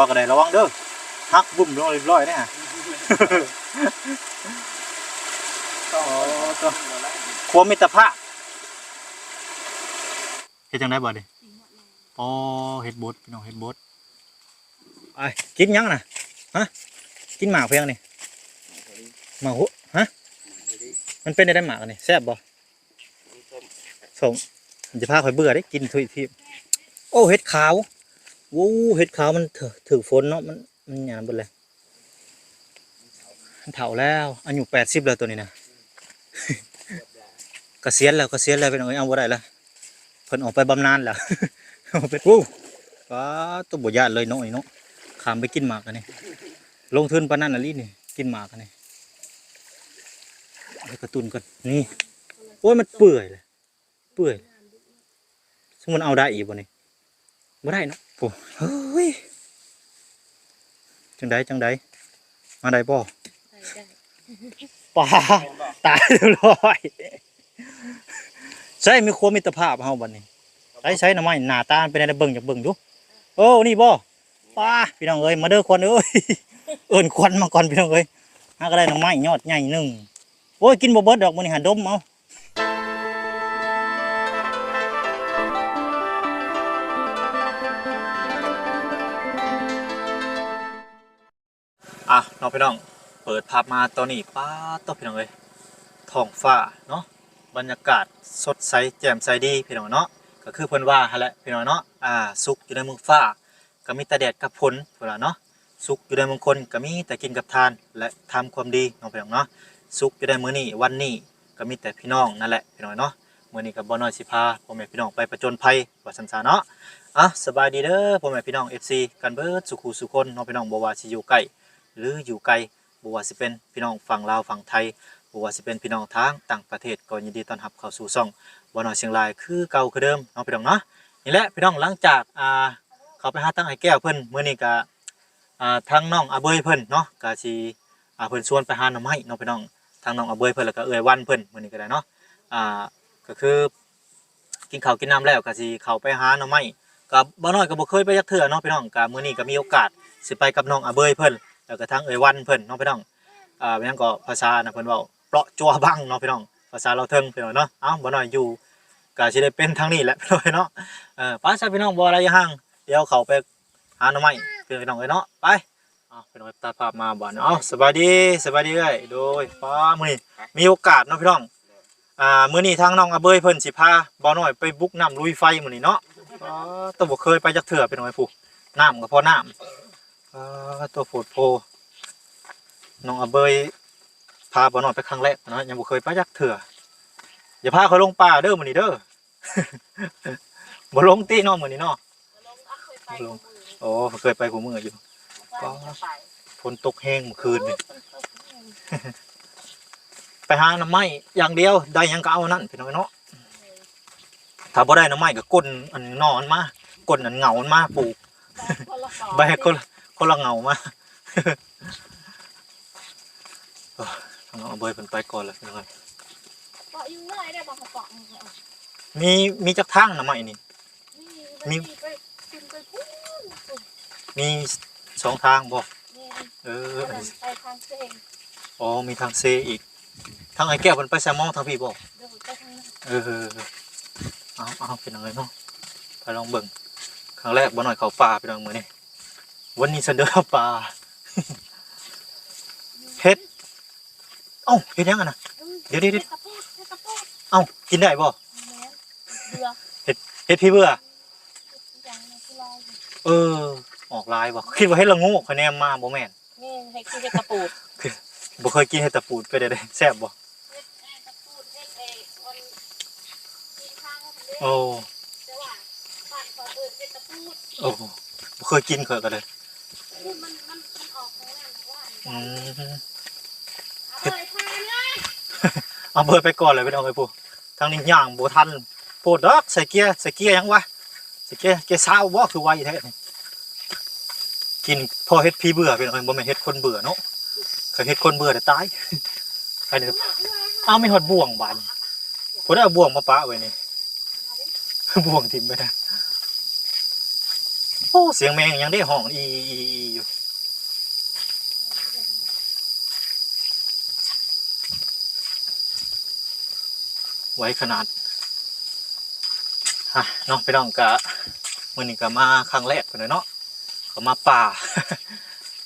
วก็ได้ระวังเด้อฮักบุ่มลงเรียบร้อยเนี่ยฮะโอ้ตัวมิตรภาพเฮ็ดจังได้บ่ดิอ๋อเฮ็ดบดพี่น้องเฮ็ดบดไปกินยังน่ะฮะกินหมากเพียงนี่หมากหุฮะมันเป็นได้ได้หมากอันนี่แซ่บบ่ส่งมันจะพาข่อยเบื่อได้กินทุยทีโอ้เฮ็ดขาว วู้เฮ็ดขาวมันถือถือฝนเนาะมันมันหยาบเบิดเลยมันเฒ่าแล้วอายุ80แล้วตัวนี้นะเกษียณแล้วเกษียณแล้วเป็นเอาบ่ได้ล้วเพิ่นออกไปบำนาญแล้วเอาไปวู้ว้าตัวบ่ญาติเลยเนาะไอ้เนาะขามไปกินหมากกันนี่ลงทุนปานนั้นน่ะลีนี่กินหมากกันนี่กระตุนกันนี่โอ้ยมันเปื่อยเลยเปื่อยสมมุติเอาได้อีกบ่นี่ บ่ได้เนาะโอ้เฮ้ยจังไดจังไดมาได้บ่ใส่ได้ป่าตายเรียบร้อยใช่มีความมิตรภาพเฮาบัดนี้ใช้ใช้หน่อไม้หน้าตาเป็นอะไรเบิ่งจากเบิ่งดูโอ้นี่บ่ป้าพี่น้องเอ้ยมาเด้อควันเอ้ยเอิ้นควันมาก่อนพี่น้องเอ้ยหาก็ได้หน่อไม้ยอดใหญ่หนึงโอ้ยกินบ่เบิดดอกมื้อนี้หาดมเอา อะน้องพี่น้อง เปิดภาพมาตอนนี้ป้าตัวพี่น้องเอ้ยท้องฟ้าเนาะบรรยากาศสดใสแจ่มใสดีพี่น้องเนาะก็คือเพิ่นว่าหั่นแหละพี่น้องเนาะอ่าสุกอยู่ในเมืองฟ้าก็มีแต่แดดกับฝนพุ่นล่ะเนาะสุกอยู่ในเมืองคนก็มีแต่กินกับทานและทำความดีน้องพี่น้องเนาะสุกอยู่ในมื้อนี้วันนี้ก็มีแต่พี่น้องนั่นแหละพี่น้องเนาะมื้อนี้ก็บ่น้อยสิพาพ่อแม่พี่น้องไปประจนภัยว่าซั่นซะเนาะอะสบายดีเด้อพ่อแม่พี่น้อง FC กันเบิดสุขุสุคนน้องพี่น้องบ่ว่าสิอยู่ใกล้ หรืออยู่ไกลบ่ว่าสิเป็นพี่น้องฝั่งลาวฝั่งไทยบ่ว่าสิเป็นพี่น้องทางต่างประเทศก็ยินดีต้อนรับเข้าสู่ช่องบ่น้อยเชียงรายคือเก่าคือเดิมเนาะพี่น้องเนาะนี่แหละพี่น้องหลังจากอ่าเขาไปหาตั้งไอ้แก้วเพิ่นมื้อนี้ก็อ่าทางน้องอาเบยเพิ่นเนาะก็สิอ่าเพิ่นชวนไปหาหน่อไม้เนาะพี่น้องทางน้องอาเบยเพิ่นแล้วก็เอื้อยวันเพิ่นมื้อนี้ก็ได้เนาะอ่าก็คือกินข้าวกินน้ำแล้วก็สิเข้าไปหาหน่อไม้ก็บ่น้อยก็บ่เคยไปจักเทื่อเนาะพี่น้องก็มื้อนี้ก็มีโอกาสสิไปกับน้องอาเบยเพิ่น แล้วก็ทั้งเอ่ยวันเพิ่นน้องพี่น้องอ่าเป็นยังก็ภาษานะเพิ่นเว้าเปราะจัวบังเนาะพี่น้องภาษาเราเทิงพี่น้องเนาะเอ้าบ่น้อยอยู่ก็สิได้เป็นทางนี้แหละพี่น้องเนาะเออไป้าซะพี่น้องบ่อะไรอย่าห่างเดี๋ยวเขาไปหาหน่อไม้พี่น้องเอ้ยเนาะไปเอ้าพี่น้องตัดภาพมาบ่เนาะเอาสบายดีสบายดีเอ้ยโดยป้ามื้อนี้มีโอกาสเนาะพี่น้องอ่ามื้อนี้ทางน้องอาเบยเพิ่นสิพาบ่น้อยไปบุกน้ำลุยไฟมื้อนี้เนาะอ๋อต้องบ่เคยไปจักเทื่อพี่น้องไอ้ผู้น้ำก็พอน้ำอ่า ตัวโผดโพน้องอเบยพาบ่นอนไปครั้งแรกนะยังบ่เคยไปยักเถื่ออย่าพาเขาลงป่าเด้อมื้อนี้เด้อบ่ลงตีเนาะมื้อนี้เนาะลงอักเคยไปลงโอ้เคยไปกูมืออยู่ก็ฝนตกแห้งเมื่อคืนนี่ไปหาน้ำไม้อย่างเดียวได้ยังก็เอานนั้นพี่น้องเนาะถ้าบ่ได้น้ำไม้ก็ก้นอันนอนมาก้นอันเหงามันมาปลูกใบคน คนละเหงามาเออน้องเอาเบยเป็นไปก่อนเลยนะครับเกาะอยู่อะไรได้บอกเกาะมีมีจักทางนะไหมนี่ มีไปกินไปพูนมีสองทางบ่นี่เอออันนี้ไปทางเซงอ๋อมีทางเซอีก ทางไอ้แก้วมันไปแซมมองทางพี่บ่เดินไปทางนั้นเออเออเออเอาเอาเป็นอะไรเนาะไปลองเบิ่งครั้งแรกบ่หน่อยเขาป่าไปลองมือนี่ วันนี้เสนอป่าเฮ็ดเอ้าเฮ็ดยังอะนะเดี๋ยวเดี๋ยวเดี๋ยวกระปูดกระปูดเอ้ากินได้บ่เรือเฮ็ดพี่เบื่ออย่างนี้คือลอยเออ ออกลายบ่คิดว่าเฮ็ดละโงูคะแนนมาบ่แม่นนี่ให้คือเห็ดกระปูดบ่เคยกินเห็ดตะปูดไปได้ได้แซ่บบ่เห็ดกระปูดเห็ดเอคนกินข้างเขาเป็นโอ้แต่ว่าบ้านเขาเอิ้นเห็ดกระปูดโอ้บ่เคยกินเคยกันเลย มันมันมันออกของนั่นว่าอืมเอาเลยทานเลยเอาเบิดไปก่อนเลยไปเอาไปพูทางนี้ย่างโบทันโปดดอกใส่เกียร์ใส่เกียร์ยังวะใส่เกียร์เกียร์ซาวบ่คือไวแท้นี่กินพอเฮ็ดพี่เบื่อเป็นบ่แม่นเฮ็ดคนเบื่อเนาะเคยเฮ็ดคนเบื่อแต่ตายใครเนี่ยอ้าวมีหดบ่วงบานผมได้เอาบ่วงมาปะไว้นี่บ่วงทิ่มไปนะ เสียงแมงยังได้ห้องอีอีอีอยู่ไว้ขนาดฮะเนาะไปน้องกะมื้อนี้ก็มาครั้งแรกพุ่นน่ะเนาะเขามาป่า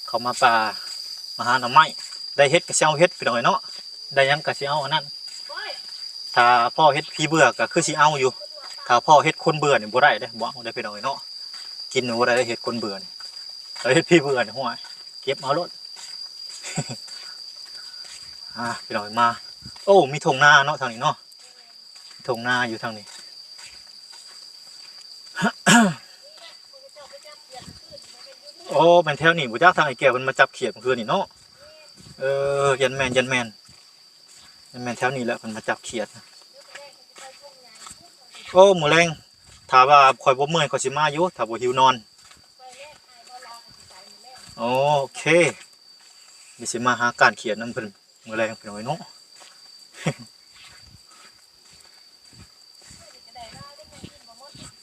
เขามาป่ามาหาหน่อไม้ได้เฮ็ดก็สิเอาเฮ็ดไปหน่อยเนาะได้ยังก็สิเอาอันนั้นถ้าพ่อเฮ็ดพี่เบื่อก็คือสิเอาอยู่ ถ้าพ่อเฮ็ดคนเบื่อนี่ยบ่ได้เด้บ่เอาได้ไปหน่อยเนาะ กินหนูบ่ได้เฮ็ดคนเบื่อนี่ถ้าเฮ็ดพี่เบื่อนี่ห่วเก็บเอารถอ่าไปหน่อยมา โอ้มีทงนาเนาะทางนี้เนาะทงนาอยู่ทางนี้โอ้เป็นแถวนี้บ่จักทางไอ้แก้วมันมาจับเขียดเมื่อคืนนี่เนาะเออยันแมนยันแมนยันแมนแถวนี้แหละมันมาจับเขียดโอ้หมูแรง ถาว่าคอยบ่เมื่อยก็สิมาอยู่ถ้าบ่หิวนอนโอเคมีสิมาหาการเขียนน้ำเพิ่นมือแรงเพิ่นเอาไว้เนาะ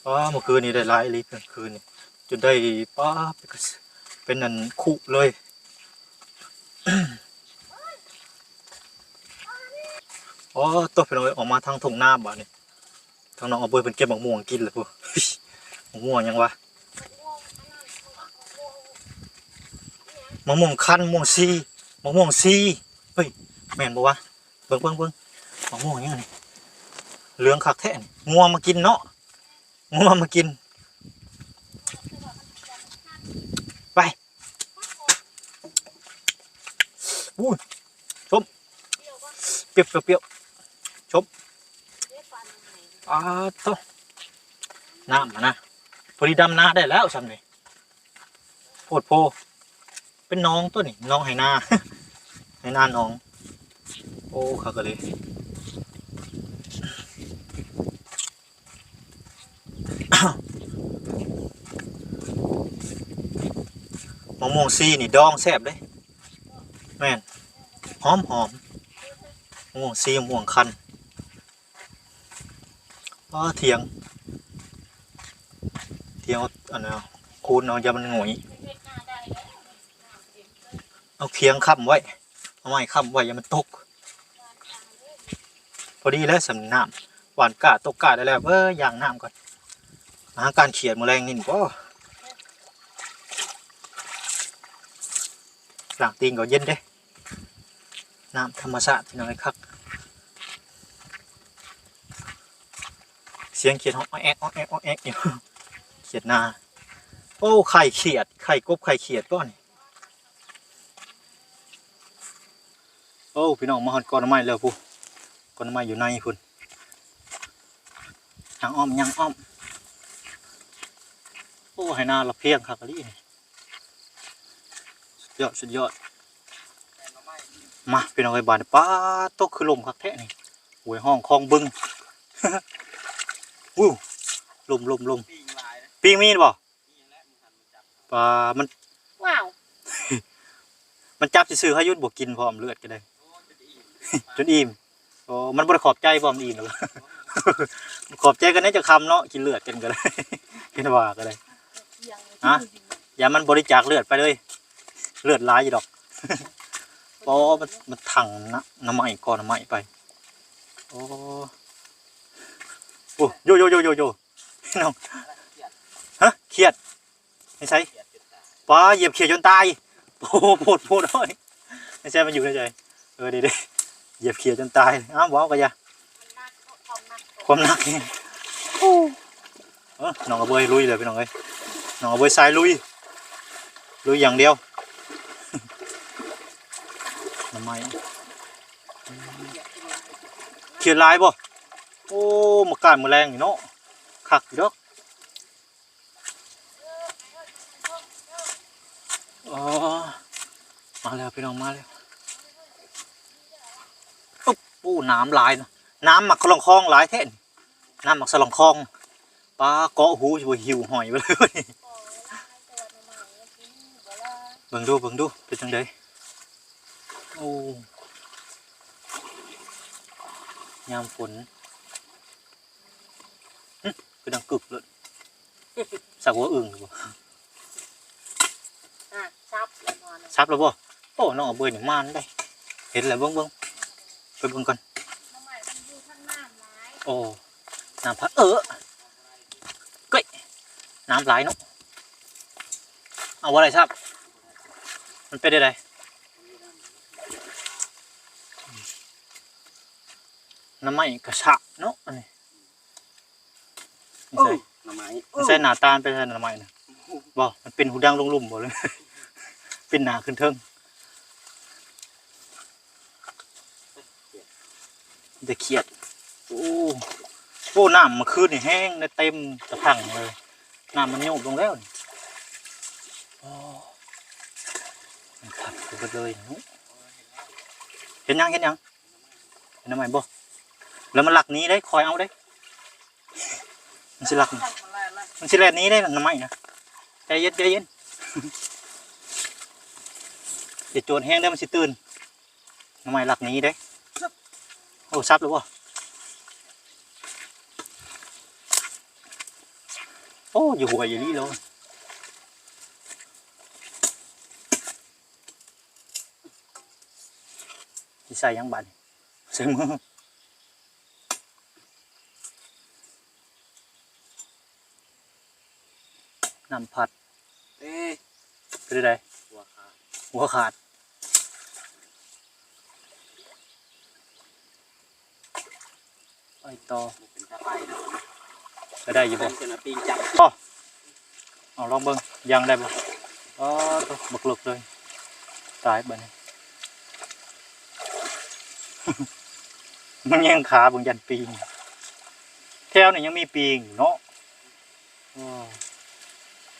ป้าเมื่อคืนนี้ได้หลายลีเมื่อคืนนี่จนได้ป้าเป็นเป็นอันคุเลยอ๋อตัวเพิ่นอาไว้ออกมาทางทงหน้าบ่านี่ ทางน้องเอาเบยเพิ่นเก็บมะม่วงกินเลยพุ่นมะม่วงยังวะมะม่วงคั้นมะม่วงซีมะม่วงซีเฮ้ยแม่นบ่วะเบิ่งเบิ่งเบิ่งมะม่วงยังไงเหลืองคักแท้นี่งัวมากินเนาะงัวมากิน ไปอู้ยชมเปรี้ยวเปรี้ยว อ้าต้องน้ำมานะพอดีดำนาได้แล้วซ้ำนี่โพดโพ เป็นน้องตัวนี่น้องไหนาไหนาน้อง โอ้ขาก็เลยมะม่วงซีนี่ดองแซ่บเลยแม่นหอมหอมมะม่วงซีมะม่วงคัน อ้าเถียงเถียงอันนั้คูณเอาอยามันหงอยเอาเคียงค้ำไว้ เอาไม้ค้ำไว้อย่ามันตก พอดีแล้วสำน้ำหวานกาตกกาได้แล้วเอออย่างน้ำก่อนหาการเขียนมแมลงนี่ก็หลังตีนก็เย็นเด้ น้ำธรรมชาติที่น้อยคัก สียงเขียดห้องอ้อแอกอ้อแอกอ้อแอกอยู่เขียดนา โอ้ไข่เขียดไข่กบไข่เขียดก้อนโอ้พี่น้องมาหอดก้อนไม้แล้วพูก้อนไม้อยู่ในพุ่นยังอ้อมยังอ้อมโอ้ให้หน้าเราเพียงคักอะลี่นี่สุดยอดสุดยอดมาพี่น้องไอ้บานป้าตกคือลมคักแท้นี่หวยห้องคลองบึง วู้ลมลมลมปิงมีนบ่ปลามัน ว้าว มันจับซื่อๆให้ยุดบวกกินพร้อมเลือดก็ได้ จนอิ่มโอ้มันบ่ได้ขอบใจพร้อมอิ่มหรอกขอบใจกันนี่จะคำเนาะกินเลือดกันก็ได้กินว่าก็ได้ฮะอย่ามันบริจาคเลือดไปเลย เลือดร้ายอยู่ดอกโอ้มันมันถังนะน้ำไหม้ก่อนน้ำไหม้ไป โอ้ โอ้โยโยโยโยโยน้องฮะเครียดไม่ใช่ป้าเหยียบเขียดจนตายโอ้โหโพดโพดเลยไม่ใช่มันอยู่ในใจเออดีดีเหยียบเขียดจนตายอ้าวว้าวก็ย่าความหนักนี่เออน้องกระเบยลุยเลยพี่น้องเอ้ยน้องกระเบยสายลุยลุยอย่างเดียวทำไมเขียนลายบ่ โอ้มากายมาแรงอยู่เนาะคักอยู่ดอกอ๋อมาแล้วพี่น้องมาแล้วอุ๊บโอ้น้ำลายนะน้ำหมักคลองคลองหลายแท่นน้ำหมักสลองคลองปลาเกาะหูอยู่หิวหอยไปเลยเบิ่งดูเบิ่งดูเป็นจังไดโอ้ยามฝน คือดังกึกเลยสักหัวอึ่งหรือเปล่าอะซับแล้วนอนซับแล้วบ่โอ้น้องเอาเบยนี่มานได้เห็นแล้วเบิ่งเบิ่งไปเบิ่งก่อนน้ำใหม่มันอยู่ข้างหน้าไม้โอ้น้ำพัดเออเก้ยน้ำไหลเนาะเอาว่าอะไรครับมันเป็นอะไรน้ำไหม้กระชะเนาะอันนี้ไม่โอ้ใช่หน่อไม้ไม่ใช่หนาตาลเป็นใช่น้ำไหม้นะบ่มันเป็นหูดังลงลุ่มบ่เลย เป็นหนาขึ้นเทิงจะเขียด โอ้โอ้น้ำเมื่อคืนนี่แห้งได้เต็มกระถังเลยน้ำมันโยกลงแล้วนี่โอ้มันขัดไปหมดเลยนุเห็นยังเห็นยังเห็นทำไมบ่แล้วมันหลักหนี้ได้คอยเอาได้ มันสิหลัก มันสิแลนหนี้ได้ทำไม่นะใจเย็นใจเย็นเดี๋ยวโจรแห้งได้มันสิตื่นทำไมหลักนี้ได้โอ้ซับหรือบ่โอ้อยู่หัวอย่นี้เลยใส่ยังบันใส่มือ น้ำผัดเอ๊ะเป็นไรหัวขาดหัวขาดไปต่อเป็นตาไปนะก็ได้อยู่เป็บ่นเซนาปีนจับเอาลองเบิ่งยังได้บ่อ๋อตัวบักเลิกเลยตายบัดนี้มันยังขาเบิ่งยันปีงแถวนี่ยังมีปีงอยู่เนาะโอ้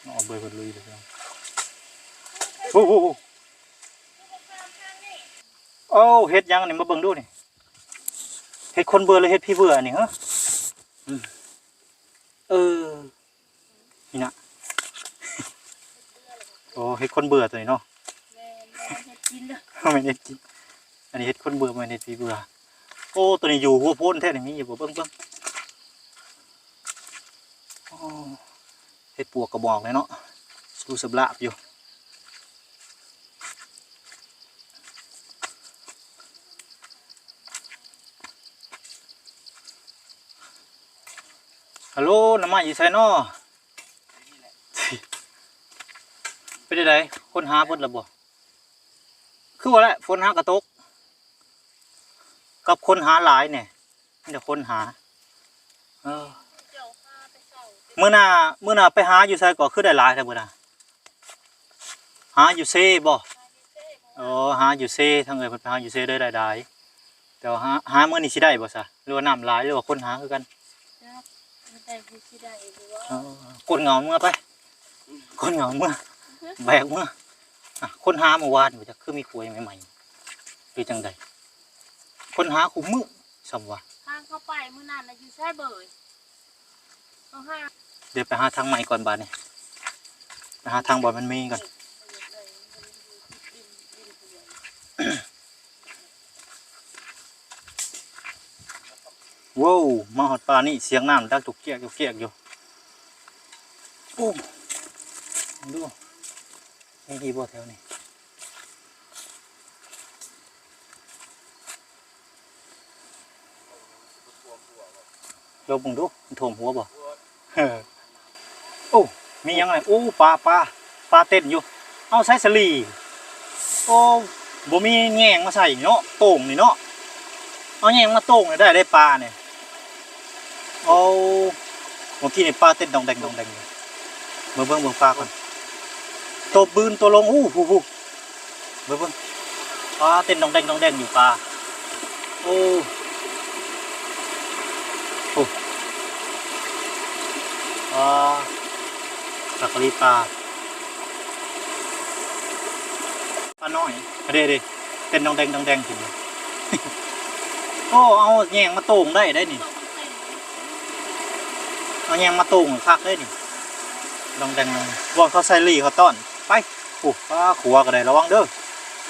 เอาเบิ่งเพิ่นลุยเลยครับโอ้โหโอ้เฮ็ดยังนี่มาเบิ่งดูนี่เฮ็ดคนเบื่อหรือเฮ็ดพี่เบื่อนี่ฮะอืมเออนี่นะโอ้เฮ็ดคนเบื่อตัวนี้เนาะแม่แม่เฮ็ดกินเลยไม่ได้กินอันนี้เฮ็ดคนเบื่อไม่ได้ปีเบื่อโอ้ตัวนี้อยู่หัวโพ้นแท้นี่มีอยู่บ่เบิ่งเบิ่งโอ้ เฮ็ดปวกกระบอกเลยเนาะสู้สับลาบอยู่ฮัลโหลน้ำมันอยู่ไสเนาะเป็นไดคนหาเพิ่นละบ่คือว่าแหละฝนหากระตก กับคนหาหลายเนี่ยมีแต่คนหา เออ มื่อหน่าเมื่อหน่าไปหาอยู่ไสก็คือได้หลายแต่มื้อน่ะหาอยู่เซ่บ่อ๋อหาอยู่เซ่ทางเอ้ยเพิ่นไปหาอยู่เซ่ได้หลายๆแต่ว่าหาหามื้อนี้สิได้บ่ซะหรือว่าน้ำหลายหรือว่าคนหาคือกันไม่ได้ผู้ที่ได้หรือว่าเออกดเหงาเมื่อไปกดเหงาเมื่อแบกเมื่ออะคนหาเมื่อวานบ่จักคือมีขวยใหม่ๆหรือจังใดคนหาคุมมือสมว่าทางเข้าไปมื้อนั้นน่ะอยู่ใช่เบยเอาห้า เดี๋ยวไปหาทางใหม่ก่อนบาดนี่ไปหาทางบ่อนมันมีก่อนว้าวมาหอดปลานี่เสียงน้ำดังจุกเกียกจุกเกียกอยู่โอ้ดูนี่ดีบ่แถวนี้โยบมึงดูมันถ่วมหัวบ่เออโอ้ มียังไงโอ้ปลาปลาปลาเต้นอยู่ เอาใส่สลีโอ้บ่มีแง่งมาใส่เนาะโต่งนี่เนาะเอาแง่งมาโต่งนี่ได้ได้ปลาเนี่ยเอาเมื่อกี้นี่ปลาเต้นดองแดงดองแดงอยู่เบิ่งเบิ่งเบิ่งปลาก่อนตัวบืนตัวลงอู้หูหูเบิ่งเบิ่งปลาเต้นดองแดงดองแดงอยู่ปลาโอ้โอ้อ๋อ สักกะรีปลาปลาน้อยเด้เด้เป็นดองแดงดองแดงถึงโอ้เอาแยงมาโต่งได้ได้นี่เอาแยงมาโต่งคักได้นี่ดองแดงดองวอนเขาใส่ลีเขาต้อนไปโอ้ปลาขัวก็ได้ระวังเด้อ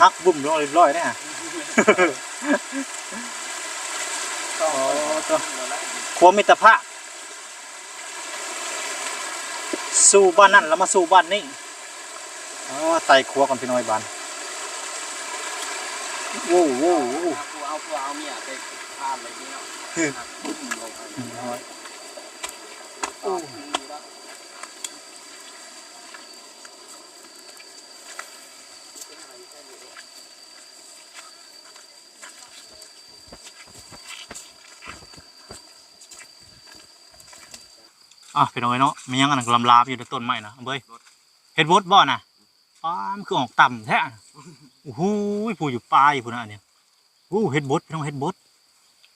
ฮักบุ่มลงเรียบร้อยแน่โอ้ตัวขัวมิตรภาพ สู้บ้านนั่นแล้วมาสู้บ้านนี่อ๋อไต่ครัวกันพี่น้อยบ้านโว้โว้วโว้กูเอากูเอาเมียไปข้ามไปนี่เนาะคือลงไปน้อยโอ้ อะพี่น้อยเนาะมียังอันนั้นกำลังลาบอยู่ในต้นไม้นะเอาเบ้ยเฮ็ดบดบ่น่ะอ้ามันคือออกต่ำแท้อะโอ้โหผู้อยู่ปลายผู้น่ะอันเนี่ยโอ้เฮ็ดบดพี่น้องเฮ็ดบด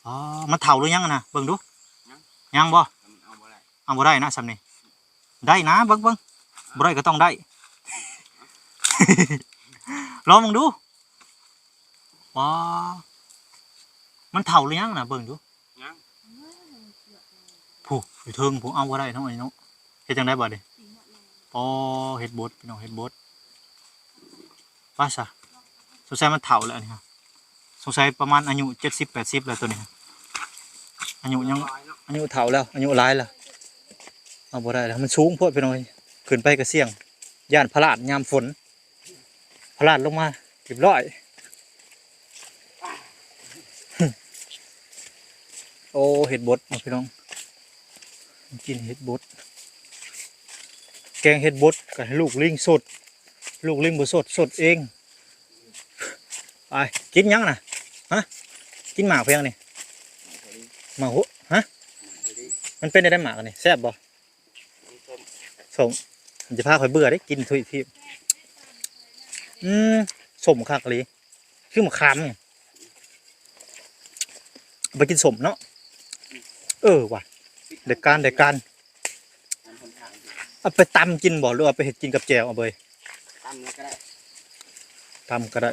อ๋อมันเฒ่าหรือยังอะนะเบิ่งดูยังบ่เอาบ่ได้เอาบ่ได้นะสำนี่ได้นะเบิ่งเบิ่งบ่ได้ก็ต้องได้ลองมึงดูว้ามันเฒ่าหรือยังนะเบิ่งดูยัง ผู้อยู่เทิงผู้เอาบ่ได้ทั้งไอ้เนาะเฮ็ดจังได้บัดนี้อ๋อเฮ็ดบดพี่น้องเฮ็ดบดว่าซะสงสัยมันเฒ่าแล้วอันนี่ฮะสงสัยประมาณอายุ70 80แปดสิบเล้วตัวนี้อายุยังอายุเฒ่าแล้วอายุหลายแล้วเอาบ่ได้แล้วมันสูงโพดไปหน่อยขึ้นไปก็เสี่ยงย่านพลาดยามฝนพลาดลงมาเรียบร้อยโอ้เห็ดบดเอาพี่น้อง กินเห็ดบดแกงเห็ดบดกับลูกลิงสด ลูกลิงบ่สดสดเองไปกินยังนะฮะกินหมากเพียงนี่หมาหัวฮะมันเป็นได้หมากนี่แซ่บบ่สมจะพาข่อยเบื่อได้กินทุยทีอืมสมคักเลยคือมะขามาไปกินสมเนาะเออว่ะ เด็กการเด็กการมันคนทางอยู่เอาไปตำกินบ่หรือเอาไปเห็ดกินกับแจวเอาเบยตั้มแล้วก็ได้ตำก็ได้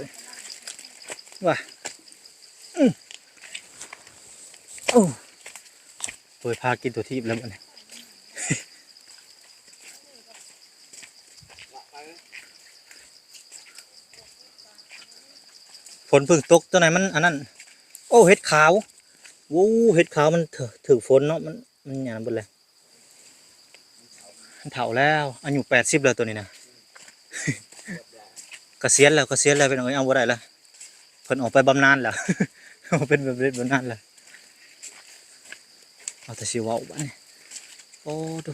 ว่ะอืมโอ้เปิดพากินตัวทีบแล้วมันฝนเพิ่งตกตัวไหนมันอันนั้น โอ้เห็ดขาววู้เห็ดขาวมันถือถือฝนเนาะมัน มันหยาบหมดเลยมันเฒ่าแล้วอายุแปดสิบแล้วตัวนี้นะเกษียณแล้วเกษียณแล้วเป็นเอาเอาบ่ได้แล้วเพิ่นออกไปบำนาญแล้วเอาเป็นแบบเล็บำนาญแล้วเอาแต่สิเว้าบ้านี่โอ้ดู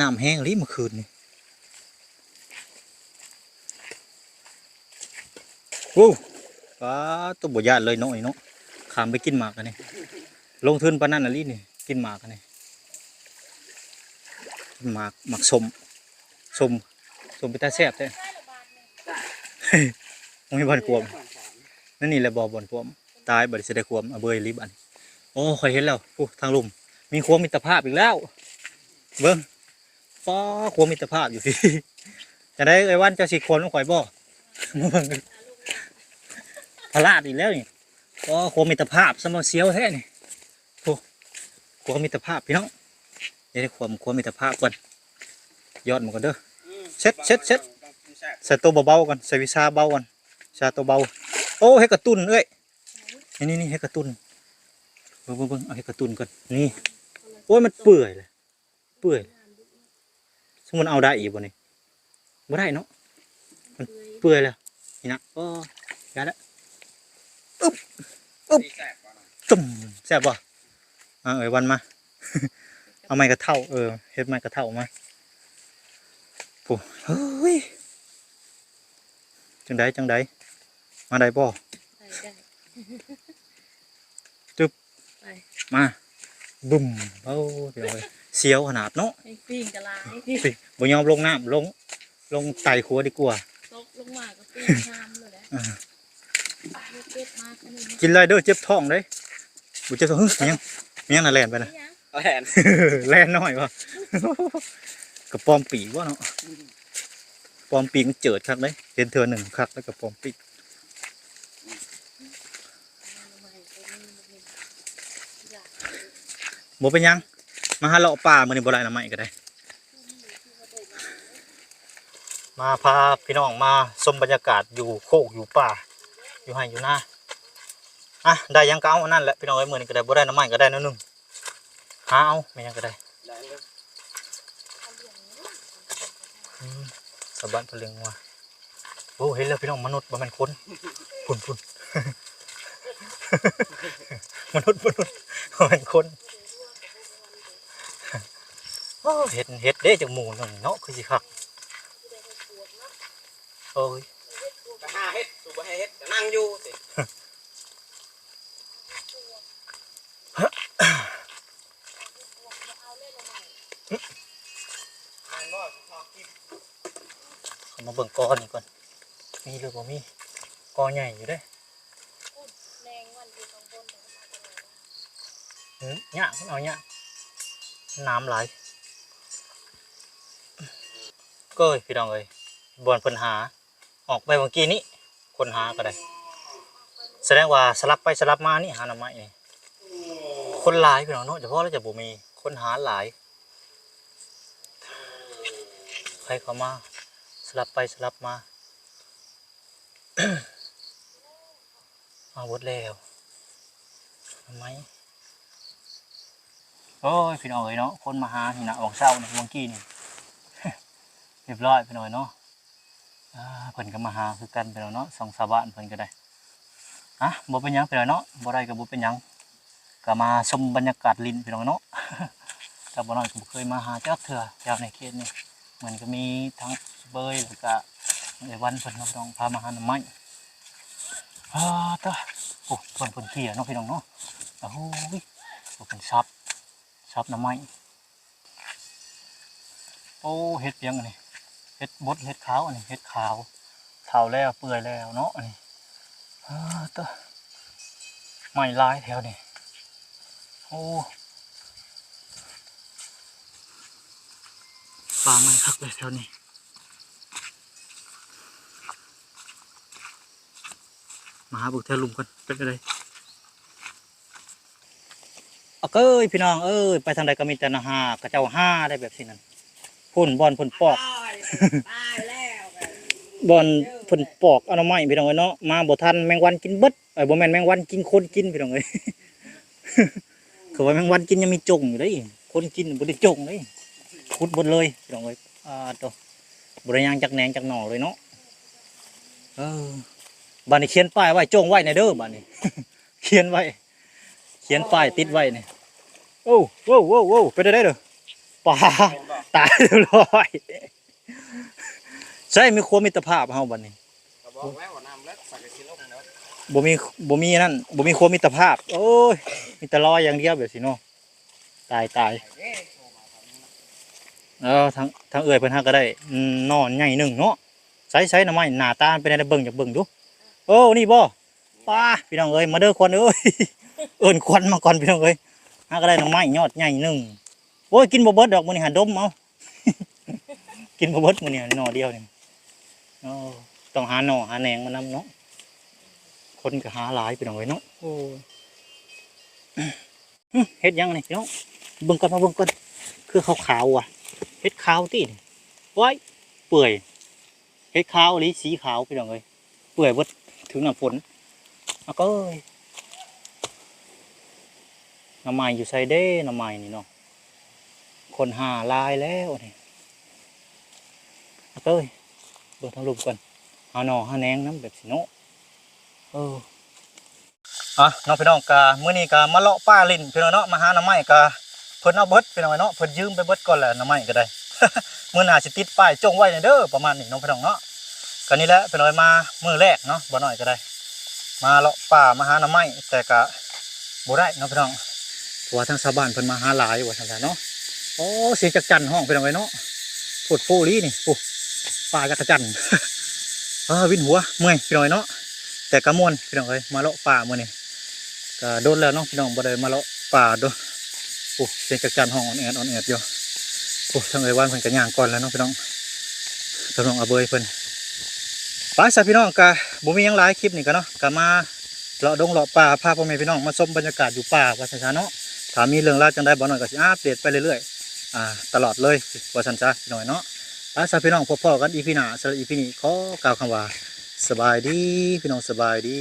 น้ำแห้งรีเมื่อคืนนี่โอ้ป้าตัวบ่ยานเลยเนาะไอ้เนาะขามไปกินหมากกันนี่ลงทุนปานนั้นน่ะลีนี่ กินหมากนี่กินหมากหมากสมสมสมไปตาแซ่บแท้มันมีบ่อนควมนั่นนี่แหละบ่อบ่อนควมตายบัดนี้สิได้ควมเอาเบยรีบอันโอ้ข่อยเห็นแล้วผู้ทางลุมมีควมมิตรภาพอีกแล้ว เบิ่งฟ้าควมมิตรภาพอยู่พี่จะได้ไอ้วันเจะสิควมต้องข่อยบ่มาเบิ่งกันพลาดอีกแล้วนี่อ๋อควมมิตรภาพสมอเสียวแท้นี่ ควมมิตรภาพพี่น้องเดี๋ยวได้ควมควมมิตรภาพก่อนยอดมันก่อนเด้อเช็ดเช็ดเช็ดใส่ตัวเบาๆก่อนใส่วิชาเบาก่อนชาตัวเบา โอ้ให้กระตุ้นเอ้ยนี่นี่นี่ให้กระตุ้นเบิ่งเบิ่งเบิ่งเอาให้กระตุ้นก่อนนี่โอ้ยมันเปื่อยเลยเปื่อยสมมติเอาได้อีกบ่นี่บ่ได้เนาะมันเปื่อยแล้วนี่นะโอ้ยาละที่แสบกว่าหน่อยจุ่มแซ่บบ่ อ่าเอ้ยวันมา เอาไม้กระเท่าเออเฮ็ดไม้กระเท่ามาโอ้เฮ้ยจังไดจังไดมาได้บ่ได้ได้มาบุ้มโอ้เดี๋ยวเว้ยเสียวขนาดเนาะไอ้ปิ้งกะลายสิบ่ยอมลงน้ำลง ลงไต่ขัวดีกว่าตกลงมาก็ปิ้งชามเลยแหละอ่าเก็บมาขนาดนี้กินไรเด้อเจ็บท้องเด้บ่เจ็บท้องหึยังยัง น่ะแล่นไปนะยังเอาแหนแล่นน้อยวะกระปอมปีกวะเนาะปอมปีกมันเจิดคักเลยเห็นเธอหนึ่งคักแล้วกระปอมปีกบ่เป็นหยัง มาหาเลาะป่ามื้อนี้บ่ได้น้ำใหม่ก็ได้ มาพาพี่น้องมาชมบรรยากาศอยู่โคกอยู่ป่า อยู่ให้อยู่หน้า อะได้ยังก็เอานั่นแหละพี่น้องเอ้ยมือนี้ก็ได้บ่ได้น้ำใหม่ก็ได้นิดนึงหาเอาไม่ยังก็ได้สกับบ้านเพลิงงัวโอ้เห็นแล้วพี่น้องมนุษย์บ่แม่นคนพุ่นพุ่นมนุษย์มนุษย์บ่แม่นคนโอ้เห็ดเห็ดเด้จากหมูนั่นเนาะคือสิคักโอ้ยก็หาเฮ็ดสูบให้เฮ็ดนั่งอยู่สินั่งบ่ชอบกิน เอามาเบิ่งกอนี่ก่อน มีหรือบ่มีกอใหญ่อยู่เด้แมงมันอยู่ข้างบนเนี่ยมันมาจากไหนวะหืมหยะมันเอาหยะน้ำไหลายก็เอ้ยพี่น้องเอ้ยบอนเพิ่นหา ออกไปเมื่อกี้นี้ คนหาก็ได้ แสดงว่าสลับไปสลับมานี่หาหน่อไม้นี่คนหลายพี่น้องเนาะเฉพาะแล้วจะบ่มีคนหาหลาย ใครเข้ามาส ลับไปสลับมา มาหมดแล้วทำไมโอ้ยพี่น้องเอ้ยเนาะคนมาหาที่นะวังเศร้านี่วังกี้นี่เรียบร้อยพี่น้อยเนาะเพิ่นก็มาหาคือกันพี่น้องเนาะสองสาวบ้านเพิ่นก็ได้อะบ่เป็นยังพี่น้อยเนาะบ่ได้ก็บ่เป็นยังก็มาชมบรรยากาศลินพี่น้องเนาะแต่บ่น้อยก็บ่เคยมาหาจักเทื่ออยากในเขตนี่มันก็มีทั้ง เบยแล้วก็ในวันเพิ่นเนาะพี่น้องพามาหาหน่อไม้อ่าตะโอ้เพิ่นเพิ่นเขี่ยเนาะพี่น้องเนาะโอ้ยโอ้เพิ่นซับซับหน่อไม้โอ้เฮ็ดเพียงอันนี้เฮ็ดบดเฮ็ดขาวอันนี้เฮ็ดขาวเฒ่าแล้วเปื่อยแล้วเนาะอันนี้อ่าตะไม้ลายแถวนี้โอ้ปลาไม้คักเลยแถวนี้ มาหาบุกเทลุมกันเป็นอะไรเอาเก้ยพี่น้องเอ้ยไปทางใดก็มีแต่นาหากระเจ้าห้าได้แบบนี้นั่นพุ่นบอลพุ่นปอกตายตายแล้วกันบอลพุ่นปอกเอาหน่อไม้พี่น้องเอ้ยเนาะมาบ่ทันแมงวันกินเบิดเอ้ยบ่แม่นแมงวันกินคนกินพี่น้องเอ้ยคือว่าแมงวันกินยังมีจงอยู่เด้ยคนกินบ่ได้จงเลยขุดเบดเลยพี่น้องเอ้ยอ่าตัวบ่ได้ย่างจักแหนงจักหน่อเลยเนาะเออ บ้านนี้เขียนป้ายไว้โจงไว้ในเด้อบ้านนี้ เขียนไว้ เขียนป้ายติดไว้นี่โอ้โว้โว้โว้ไปได้เด้อป่าตายเรียบร้อยใช่มีครัวมิตรภาพเฮาบัดนี้ก็บอกแล้วว่าน้ำเล็กสักกะสิลงแล้วบ่มีบ่มีนั่นบ่มีครัวมิตรภาพ โอ้ยมีแต่รอยอย่างเดียวแบบสิเนาะตายตายเอ้ยโทรมาตอนนี้นะเออทางทางเอ่ยเพิ่นหาก็ได้อืมนอนใหญ่หนึงเนาะใช้ใช้หน่อไม้หน้าตาเป็นได้เบิ่งอยากเบิ่งดู โอ้นี่บ่ป้าพี่น้องเอ้ยมาเด้อควันเอ้ยเอิ้นควันมาก่อนพี่น้องเอ้ยหาก็ได้หน่อไม้ยอดใหญ่หนึงโอ้ยกินบ่เบิดดอกมื้อนี้หาดมเอากินบ่เบิดมื้อนี้หน่อเดียวนี่โอ้ต้องหาหน่อหาแหนงมานำเนาะคนก็หาหลายพี่น้องเอ้ยเนาะโอ้ยอื้อเฮ็ดยังนี่พี่น้องเบิ่งก่อนมาเบิ่งก่อนคือขาวๆอะเฮ็ดขาวตินี่ไว้เปื่อยเฮ็ดขาวอีหรือสีขาวพี่น้องเอ้ยเปื่อยเบิด ถึงหน้ำฝนเอาก็เอ้ยน้ำไม้อยู่ไซเด้น้ำไม้นี่เนาะคนหาลายแล้วนี่เอาก็เอ้ยเบิ่งทางรูปก่อนหาหน่อหาแหนงน้ำแบบสิเนาะเอออะน้องพี่น้องกามื้อนี้กามาเลาะป้าลินพี่น้องเนาะมาหาหน้ำไม้กาเพิ่นเอาเบิดไปหน่อยเนาะเพิ่นยืมไปเบิดก่อนแหละหน้ำไม้ก็ได้เมื้อหน้าสิติดป้ายจงไว้ในเด้อประมาณนี้น้องพี่น้องเนาะ ก็นี่แหละเป็นน้อยมามือแรกเนาะบ่หน้อยก็ได้ มาเลาะป่ามาหาหน้ำไม้แต่ก็บ่ได้เนาะพี่น้องเพราะว่าทางชาวบ้านเพิ่นมาหาหลายว่าซั่นล่ะเนาะโอ้เสียงจักจันห้องพี่น้องเอ้ยเนาะพูดโฟลีนี่โอ้ป่าจักจันเออวินหัวเมื่อยพี่น้อยเนาะแต่ก็ม่วนพี่น้องเอ้ยมาเลาะป่ามื้อนี้ก็โดนแล้วเนาะพี่น้องบ่ได้มาเลาะป่าโดนโอ้เสียงจักจันห้องอ่อนแอดอ่อนแอดอยู่โอ้ทางเอ๋ยว่านเพิ่นก็ย่างก่อนแล้วเนาะพี่น้องทางน้องอาเบยเพิ่น ไปซะพี่น้องกะบุมียังหลายคลิปนี่กันเนาะกะมาเลาะดงเลาะป่าพาพ่อแม่พี่น้องมาชมบรรยากาศอยู่ป่าวัดสันชาเนาะถามมีเรื่องราวจังได้บ่น้อยก็สิอัปเดตไปเรื่อยๆอ่าตลอดเลยวัดสันชาหน่อยเนาะไปซะพี่น้องพบๆกันอีพีหน้าสำหรับอีพีนี้ขอกล่าวคำว่าสบายดีพี่น้องสบายดี